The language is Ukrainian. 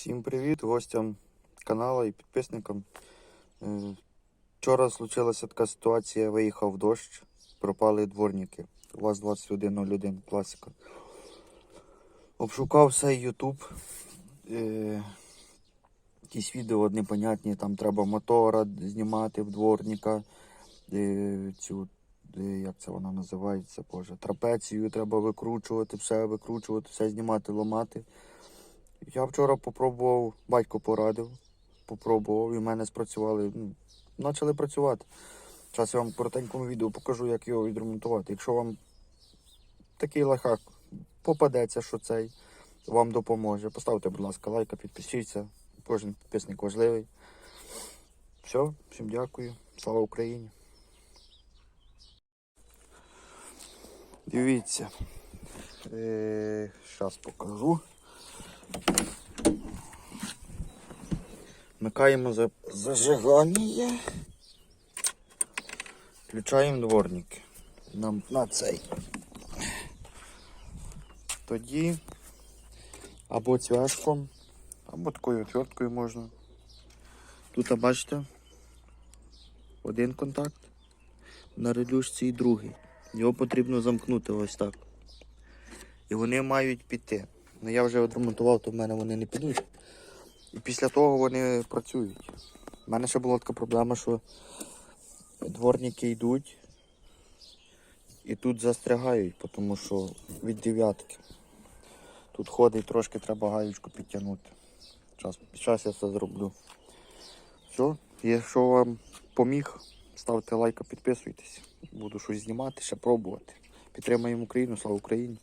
Всім привіт гостям каналу і підписникам. Е, Вчора случилася така ситуація, виїхав дощ, пропали дворники. УАЗ-2101 класика. Обшукав все YouTube. Е, якісь відео непонятні, там треба мотора знімати в дворника. Е, цю, як це вона називається, Боже, трапецію треба викручувати, все викручувати, все знімати, ламати. Я вчора попробував, батько порадив, попробував і в мене спрацювали. Ну, почали працювати. Зараз я вам коротенькому відео покажу, як його відремонтувати. Якщо вам такий лайфхак попадеться, що цей вам допоможе, поставте, будь ласка, лайк, підпишіться. Кожен підписник важливий. Все, всім дякую. Слава Україні. Дивіться. Зараз покажу. Вмикаємо за... зажигання. Включаємо дворники. Нам на цей. Тоді або цвяшком, або такою отверткою можна. Тут, бачите, один контакт на релюшці і другий. Його потрібно замкнути ось так. І вони мають піти. Ну я вже відремонтував, то в мене вони не підуть. І після того вони працюють. У мене ще була така проблема, що дворники йдуть і тут застрягають, тому що від дев'ятки. Тут ходить трошки треба гаючку підтягнути. Зараз, зараз я це зроблю. Все, якщо вам поміг, ставте лайк, підписуйтесь. Буду щось знімати, ще пробувати. Підтримаємо Україну, слава Україні!